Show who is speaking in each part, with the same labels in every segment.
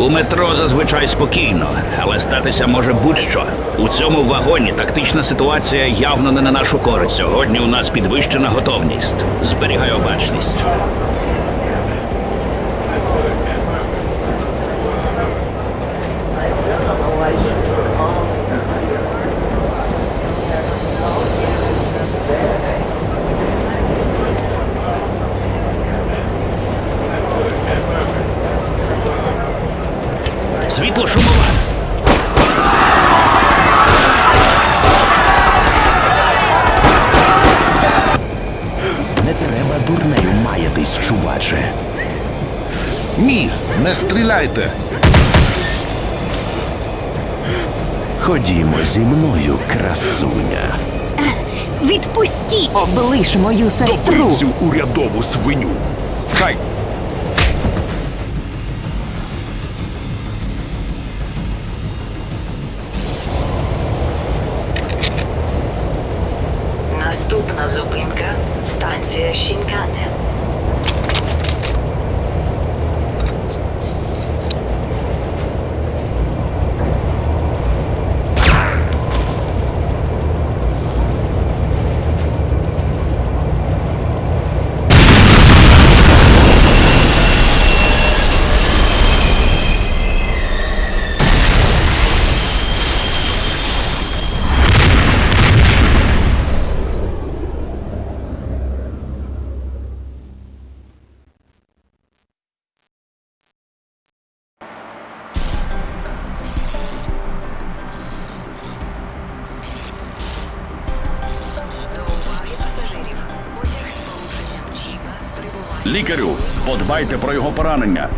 Speaker 1: У метро зазвичай спокійно, але статися може будь-що. У цьому вагоні тактична ситуація явно не на нашу користь. Сьогодні у нас підвищена готовність. Зберігай обачність.
Speaker 2: Стріляйте.
Speaker 3: Ходімо зі мною, красуня.
Speaker 4: Відпустіть!
Speaker 5: Облиш мою сестру.
Speaker 2: Цю урядову свиню. Хай.
Speaker 6: Лікарю, подбайте про його поранення.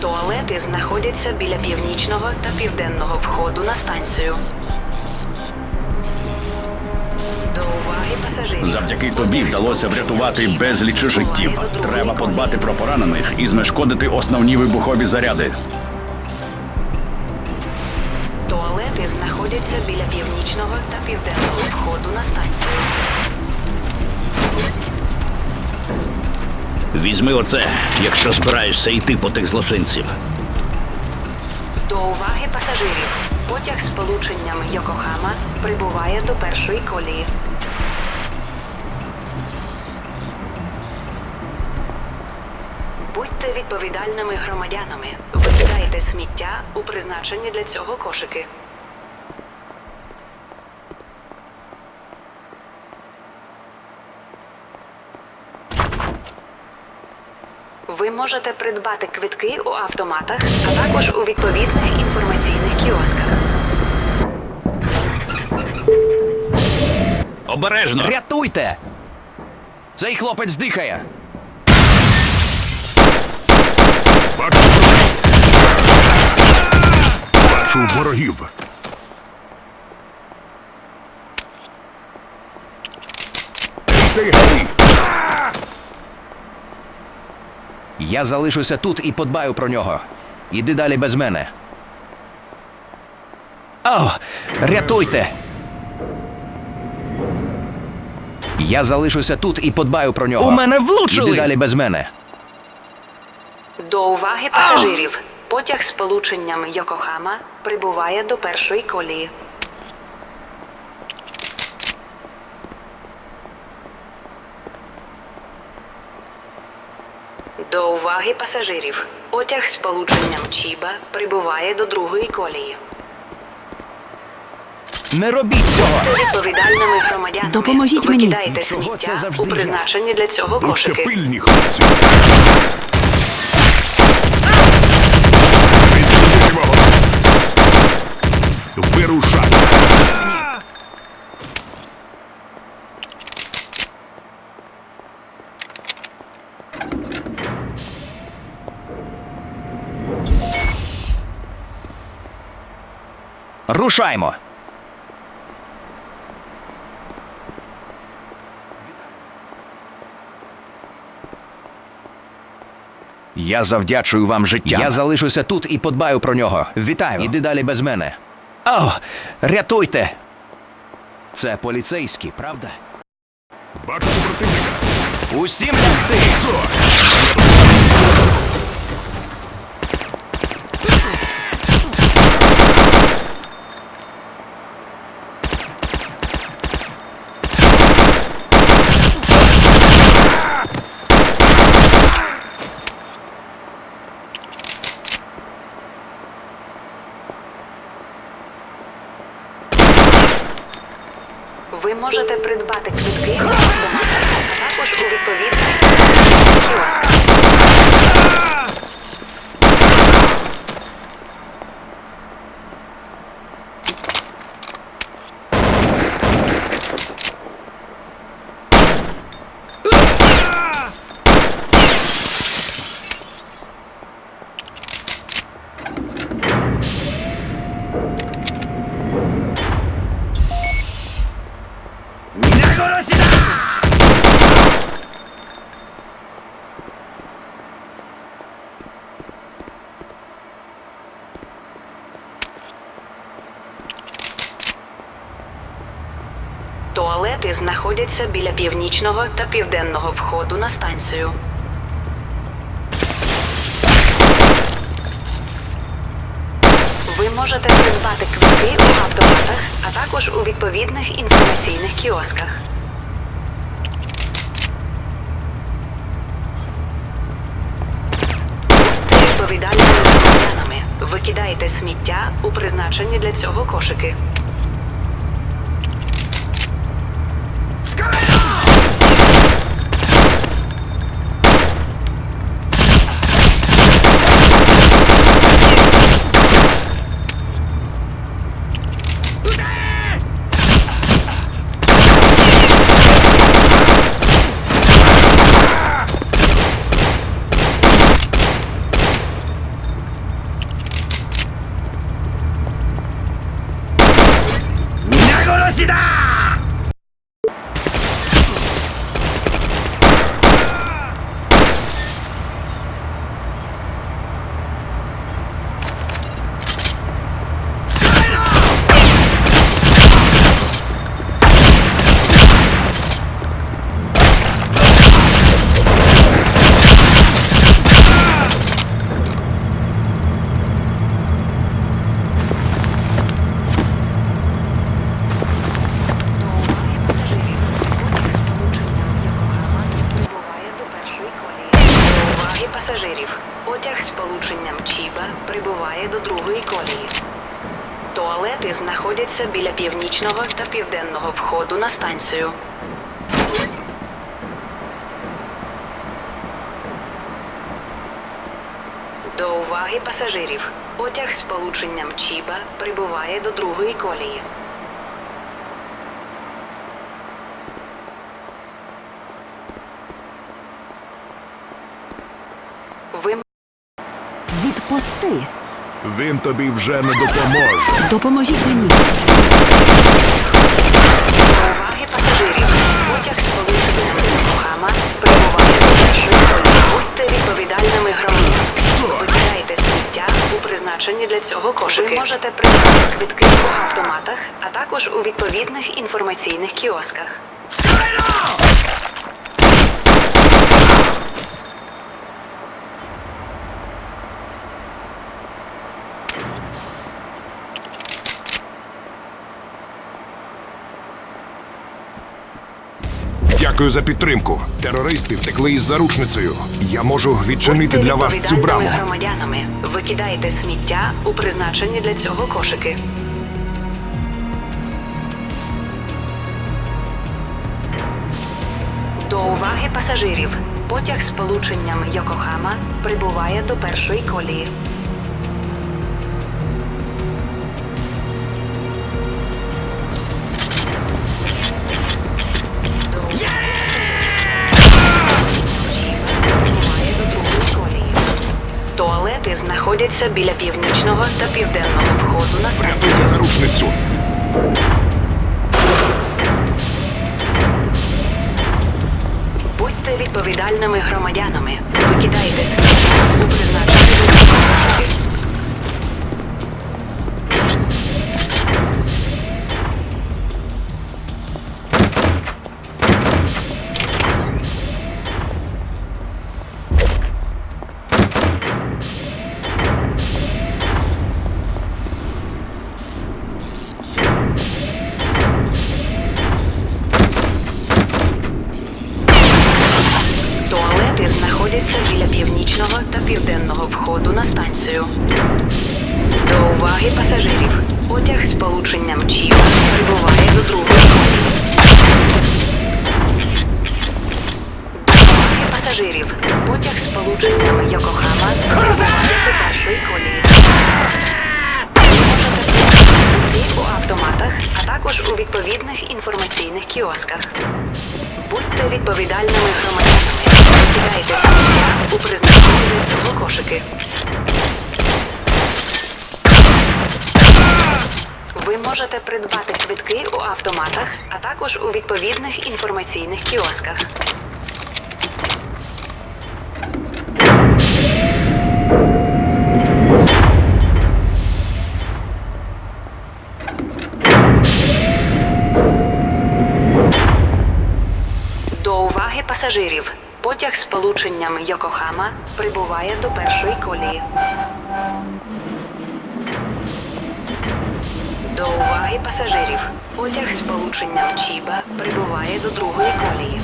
Speaker 7: Туалети знаходяться біля північного та південного входу на станцію. До уваги пасажирів.
Speaker 6: Завдяки тобі вдалося врятувати безліч життів. Треба подбати про поранених і знешкодити основні вибухові заряди.
Speaker 7: Туалети знаходяться біля північного та південного входу на станцію.
Speaker 1: Візьми оце, якщо збираєшся йти по тих злочинців.
Speaker 7: До уваги пасажирів. Потяг з полученням Йокохама прибуває до першої колії. Будьте відповідальними громадянами. Викидайте сміття у призначені для цього кошики. Ви можете придбати квитки у автоматах, а також у відповідних інформаційних кіосках.
Speaker 1: Обережно!
Speaker 3: Рятуйте! Цей хлопець дихає.
Speaker 2: Бачу ворогів. Цей
Speaker 3: Я залишуся тут і подбаю про нього. Іди далі без мене. О, рятуйте! Я залишуся тут і подбаю про нього.
Speaker 8: У мене влучили!
Speaker 3: Іди далі без мене.
Speaker 7: До уваги пасажирів. Потяг з полученням Йокохама прибуває до першої колії. До уваги пасажирів. Потяг з полученням Чіба прибуває до другої колії.
Speaker 3: Не робіть цього!
Speaker 7: Відповідальними громадянами.
Speaker 5: Допоможіть мені.
Speaker 7: Викидайте
Speaker 3: Чого це
Speaker 7: сміття
Speaker 3: завжди
Speaker 7: у
Speaker 3: я?
Speaker 7: призначені для цього
Speaker 2: Будьте
Speaker 7: кошики.
Speaker 2: пильні, хлопці. Відсунути вагон. Вирушай.
Speaker 3: Рушаймо! Я завдячую вам життя. Я залишуся тут і подбаю про нього. Вітаю. Іди далі без мене. О, рятуйте! Це поліцейські, правда?
Speaker 2: Бачу противника.
Speaker 3: Усім лягти!
Speaker 7: Ви можете придбати квитки в автоматах, а також у відповідних кіосках. Туалети знаходяться біля північного та південного входу на станцію. Ви можете придбати квитки у автоматах, а також у відповідних інформаційних кіосках. Відповідальними. Викидайте сміття у призначені для цього кошики. Другої колії. Туалети знаходяться біля північного та південного входу на станцію. До уваги пасажирів. Потяг з полученням Чіба прибуває до другої колії.
Speaker 5: Відпусти.
Speaker 2: Він тобі вже не допоможе.
Speaker 5: Допоможіть мені.
Speaker 7: Уваги пасажирів. Потяг з до першої колії. Будьте відповідальними громадянами. Викидайте сміття у призначені для цього кошики. Ви можете придбати квитки у автоматах, а також у відповідних інформаційних кіосках.
Speaker 2: Дякую за підтримку. Терористи втекли із заручницею. Я можу відчинити для вас цю браму.
Speaker 7: громадянами. Викидайте сміття у призначені для цього кошики. До уваги пасажирів. Потяг з полученням Йокохама прибуває до першої колії. Знаходяться біля північного та південного входу на станцію.
Speaker 2: Врятуйте заручницю.
Speaker 7: Будьте відповідальними громадянами. Викидайте сміття у призначені північного та південного входу на станцію. До уваги пасажирів. Потяг з полученням ЧІВ прибуває до другого. До уваги пасажирів. Потяг з полученням Йокохама до першої колії. У автоматах, а також у відповідних інформаційних кіосках. Будьте відповідальними громадянами. Викидайте сміття у призначені для цього кошики. Ви можете придбати квитки у автоматах, а також у відповідних інформаційних кіосках. До уваги пасажирів. Потяг з полученням Йокохама прибуває до першої колії. До уваги пасажирів. Потяг з полученням Чіба прибуває до другої колії.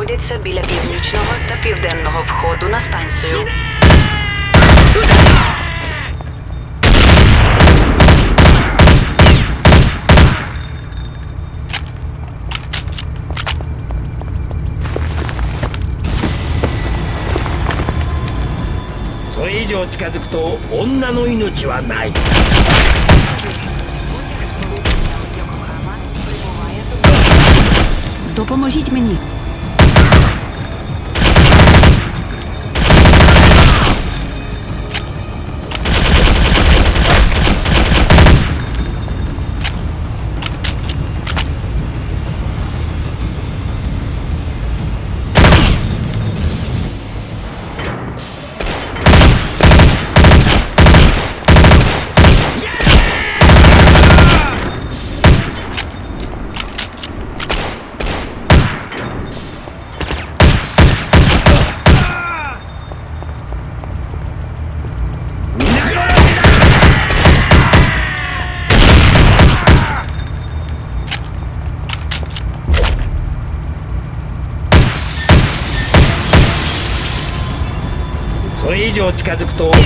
Speaker 7: знаходяться біля північного та південного входу на станцію.「
Speaker 8: それ以上近づくと女の命はない」
Speaker 7: Потяг з полученням Йокохама прибуває до
Speaker 5: Допоможіть мені.「
Speaker 8: 以上近づくと女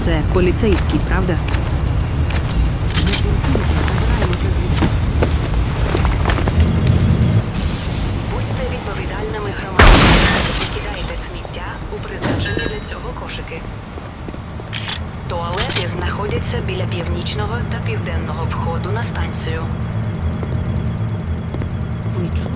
Speaker 5: Це поліцейський, правда?
Speaker 7: Станцію.
Speaker 5: Ви чули?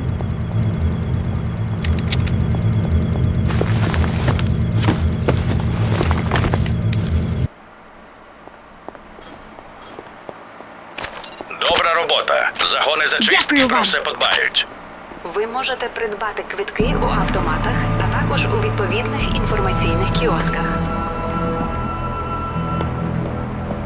Speaker 6: Добра робота. Загони зачистки
Speaker 4: Дякую
Speaker 6: про
Speaker 4: вам.
Speaker 6: все подбають.
Speaker 7: Ви можете придбати квитки у автоматах, а також у відповідних інформаційних кіосках.